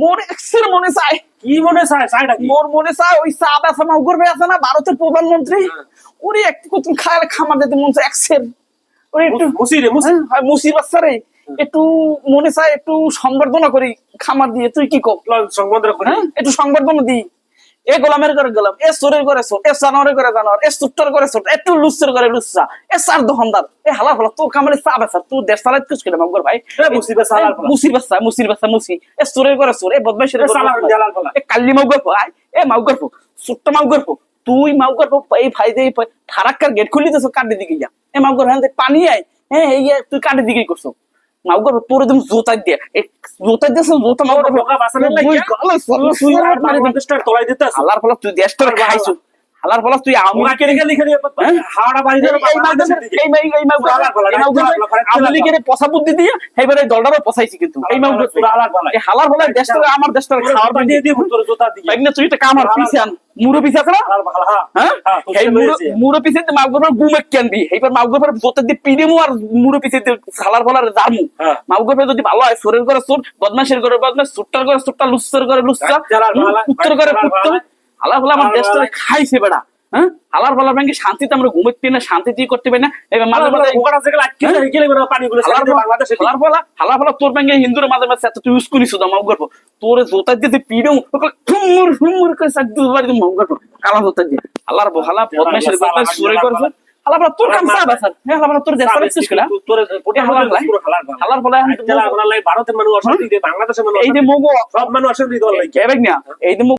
মোর এক্সের মনে চায়। কি মনে চায়? চায়টা মোর মনে চায় ওই সাদ আছে মাউগর ভাই আছে না ভারতের প্রধানমন্ত্রী। হ্যাঁ। ওরে একটু কত খায় খামার দিতে মন চায় এক্সের। ওরে একটু মুসি রে মুসি হ্যাঁ, হয় মুসি বাচ্চা রে একটু মনে চায় একটু সংবর্ধনা করি খামার দিয়ে। তুই কি কর? সংবন্ধ করি। হ্যাঁ একটু সংবর্ধনা দি এ গোলামের করে গোলাম এ সোরের করে সোর এ জানোয়ারের করে জানোয়ার এ সুট্টার করে সুট একটু লুচ্ছের করে লুচ্ছা এ সার দোকানদার এ হালা হলা তোর কামালে চা বেচা তুই দেশ চালাই কিস করে মাগর ভাই এ মুসি বেচা, হালাল ফলা। মুসি এ সোরের করে সোর এ বদমাইশের এ সালার জালাল। এ কাল্লি মাউগর ভাই এ মাউগর সুট্টা মাউগর তুই মাউগর এই ভাই যে ফারাক্কার গেট খুলি দিছ কাটি দিকে যা এ মাউগর হ্যাঁ পানি আয় হ্যাঁ এই এ, তুই কাটি দিকে করছ মাউগর তোর একদম জুতা দিয়ে জুতা দিয়ে জোতা মাউগর বাঁচানোর লাগে? তুই সুই আর মারি বাংলাদেশটা তলাই দিতে আসো হালার ফলত তুই দেশটা হালার খাইছো হালার ফলত তুই ওরা আমুলি কেড়ে গেলে এখানে হ্যাঁ? হাওড়া বাড়ি এই এই মাউগর এই মাই এই মাউগর এই মাউগর হালার ফলা, আমুলি কেড়ে বুদ্ধি দিয়ে এবারে দলটারও পচাইছি কিন্তু। এই মাউগর হালার ফলা। এই হালার ফলা দেশটা আমার দেশটা খাওয়ার জোতা দিয়ে দিয়ে তোর জোতা দিয়ে। বাইক তুই একটা কামার পিছে আন। মুরো পিছে আছে না? হ্যাঁ। হ্যাঁ? হ্যাঁ, এই মুরো পিছে মাউগর গুমে কেনবি? এইবার মাউগর পরে জোতে দিয়ে পিড়িমু আর মুরো পিছে দিয়ে হালার ফলার জামু। হ্যাঁ। মাউগর পরে যদি ভালো হয় শরীর করে সুর বদমাশের করে বদমাশ সুট্টার করে সুট্টা লুচ্চার করে ফালা, উত্তর করে উত্তর। হালার ফলা আমার দেশটা খাইছে বেড়া হ্যাঁ? হালার ফলার ব্যাংকে শান্তিতে আমরা ঘুমাইতে না শান্তিতে করতে পারি না। এবার মাঝে মাঝে দিই। হালার ফলা হালার ফলা তোর ব্যাংকে হিন্দুর মাঝে মাঝে তুই ইউজ করিস তোর জোতা দিয়ে পিড়ে ঠুমুর ঠুমুর করে সাক দুবার কালা জোতা দিয়ে। হালার হালা বদমাশ সুরে করছে। তোর কাম হ্যাঁ তোর দেশ চালাচ্ছিস কিনা? তোর- হালার হালার। হালার লাই ভারতের মানুষ অশান্তি বাংলাদেশের মানুষ এই যে মগো সব মানুষ অশান্তি না এই যে